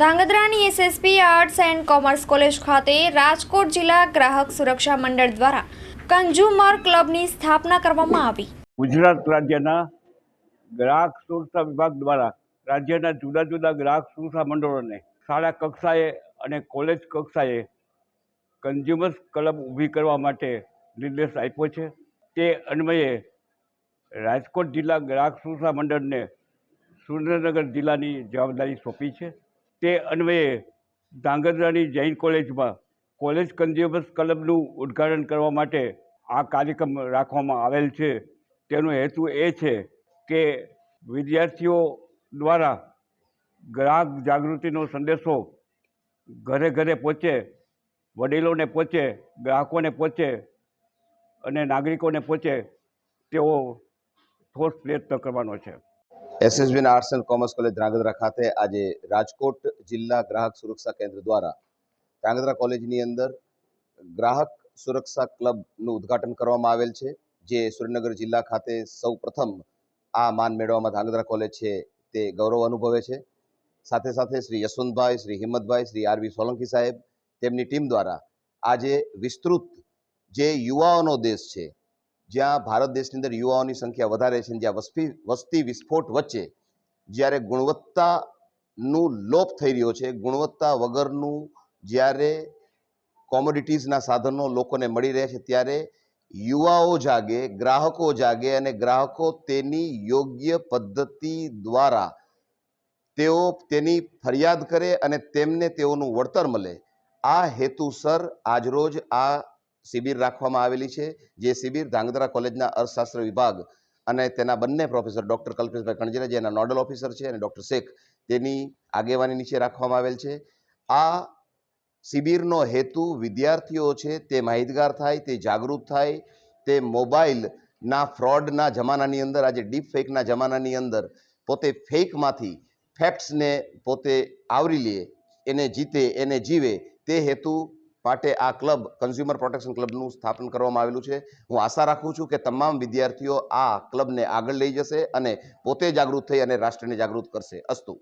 ધાંગધ્રાની SSP arts and commerce college ખાતે રાજકોટ જિલ્લા ગ્રાહક સુરક્ષા મંડળ દ્વારા કન્ઝ્યુમર ક્લબની સ્થાપના કરવામાં આવી. ગુજરાત રાજ્યના ગ્રાહક સુરક્ષા વિભાગ દ્વારા રાજ્યના જુદા જુદા ગ્રાહક સુરક્ષા મંડળોને શાળા કક્ષાએ અને કોલેજ કક્ષાએ કન્ઝ્યુમર્સ ક્લબ ઊભી કરવા માટે નિર્દેશ આપ્યો છે. તે અન્વયે રાજકોટ જિલ્લા ગ્રાહક સુરક્ષા મંડળને સુરેન્દ્રનગર જિલ્લાની જવાબદારી સોંપી છે. તે અન્વયે ધાંગધ્રાની જૈન કોલેજમાં કોલેજ કન્ઝ્યુમર્સ ક્લબનું ઉદ્ઘાટન કરવા માટે આ કાર્યક્રમ રાખવામાં આવેલ છે. તેનો હેતુ એ છે કે વિદ્યાર્થીઓ દ્વારા ગ્રાહક જાગૃતિનો સંદેશો ઘરે ઘરે પહોંચે, વડીલોને પહોંચે, ગ્રાહકોને પહોંચે અને નાગરિકોને પહોંચે તેવો ઠોસ પ્રયત્ન કરવાનો છે. એસએસબીના arts and commerce college Dhrangadhra ખાતે આજે રાજકોટ જિલ્લા ગ્રાહક સુરક્ષા કેન્દ્ર દ્વારા ધ્રાંગધ્રા કોલેજની અંદર ગ્રાહક સુરક્ષા ક્લબનું ઉદ્ઘાટન કરવામાં આવેલ છે, જે સુરેન્દ્રનગર જિલ્લા ખાતે સૌ આ માન મેળવવામાં ધ્રાંગધ્રા કોલેજ છે તે ગૌરવ અનુભવે છે. સાથે સાથે શ્રી યશવંતભાઈ, શ્રી હિંમતભાઈ, શ્રી આરવી સોલંકી સાહેબ તેમની ટીમ દ્વારા આજે વિસ્તૃત જે યુવાઓનો દેશ છે જ્યાં ભારત દેશની અંદર યુવાઓની સંખ્યા વધારે છે જ્યાં વસ્તી વસ્તી વિસ્ફોટ વચ્ચે જ્યારે ગુણવત્તાનું લોપ થઈ રહ્યો છે, ગુણવત્તા વગરનું જ્યારે કોમોડિટીઝના સાધનો લોકોને મળી રહે છે, ત્યારે યુવાઓ જાગે, ગ્રાહકો જાગે અને ગ્રાહકો તેની યોગ્ય પદ્ધતિ દ્વારા તેઓ તેની ફરિયાદ કરે અને તેમને તેઓનું વળતર મળે. આ હેતુસર આજરોજ આ શિબિર રાખવામાં આવેલી છે, જે શિબિર ધાંગધ્રા કોલેજના અર્થશાસ્ત્ર વિભાગ અને તેના બંને પ્રોફેસર ડૉક્ટર કલ્પેશભાઈ કણજરા જેના નોડલ ઓફિસર છે, અને ડૉક્ટર શેખ, તેની આગેવાની નીચે રાખવામાં આવેલ છે. આ શિબિરનો હેતુ વિદ્યાર્થીઓ છે, તે માહિતગાર થાય, તે જાગૃત થાય, તે મોબાઈલના ફ્રોડના જમાનાની અંદર, આજે ડીપ ફેકના જમાનાની અંદર પોતે ફેકમાંથી ફેક્ટ્સને પોતે આવરી લે, એને જીતે, એને જીવે, તે હેતુ માટે આ ક્લબ કન્ઝ્યુમર પ્રોટેક્શન ક્લબનું સ્થાપન કરવામાં આવેલું છે. હું આશા રાખું છું કે તમામ વિદ્યાર્થીઓ આ ક્લબને આગળ લઈ જશે અને પોતે જાગૃત થઈ અને રાષ્ટ્રને જાગૃત કરશે. અસ્તુ.